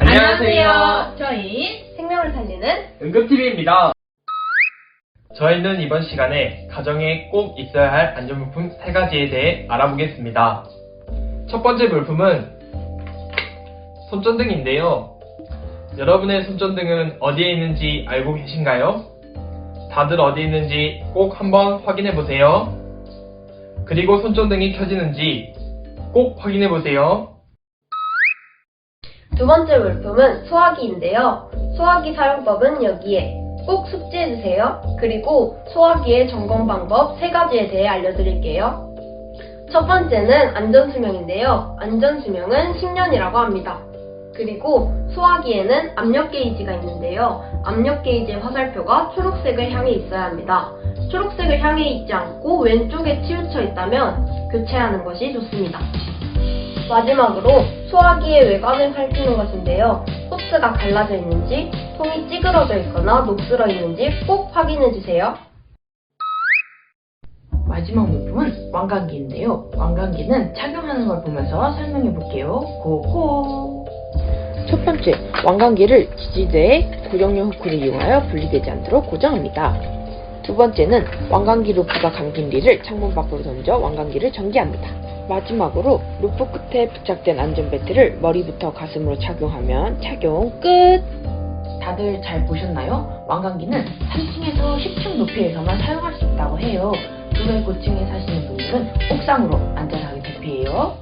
안녕하세요. 저희 생명을 살리는 응급TV입니다. 저희는 이번 시간에 가정에 꼭 있어야 할 안전물품 3가지에 대해 알아보겠습니다. 첫 번째 물품은 손전등인데요. 여러분의 손전등은 어디에 있는지 알고 계신가요? 다들 어디 있는지 꼭 한번 확인해 보세요. 그리고 손전등이 켜지는지 꼭 확인해 보세요. 두 번째 물품은 소화기인데요. 소화기 사용법은 여기에 꼭 숙지해주세요. 그리고 소화기의 점검 방법 세 가지에 대해 알려드릴게요. 첫 번째는 안전수명인데요. 안전수명은 10년이라고 합니다. 그리고 소화기에는 압력 게이지가 있는데요. 압력 게이지의 화살표가 초록색을 향해 있어야 합니다. 초록색을 향해 있지 않고 왼쪽에 치우쳐 있다면 교체하는 것이 좋습니다. 마지막으로 소화기의 외관을 살피는 것인데요. 호스가 갈라져 있는지, 통이 찌그러져 있거나 녹슬어 있는지 꼭 확인해 주세요. 마지막 물품은 왕관기인데요. 왕관기는 착용하는 걸 보면서 설명해 볼게요. 고고! 첫 번째, 왕관기를 지지대에 고정용 후크를 이용하여 분리되지 않도록 고정합니다. 두 번째는 왕관기 루프가 감긴 뒤를 창문 밖으로 던져 왕관기를 전개합니다. 마지막으로 루프 끝에 부착된 안전벨트를 머리부터 가슴으로 착용하면 착용 끝! 다들 잘 보셨나요? 왕관기는 3층에서 10층 높이에서만 사용할 수 있다고 해요. 주변 고층에 사시는 분들은 옥상으로 안전하게 대피해요.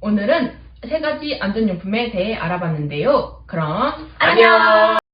오늘은 세 가지 안전용품에 대해 알아봤는데요. 그럼 안녕!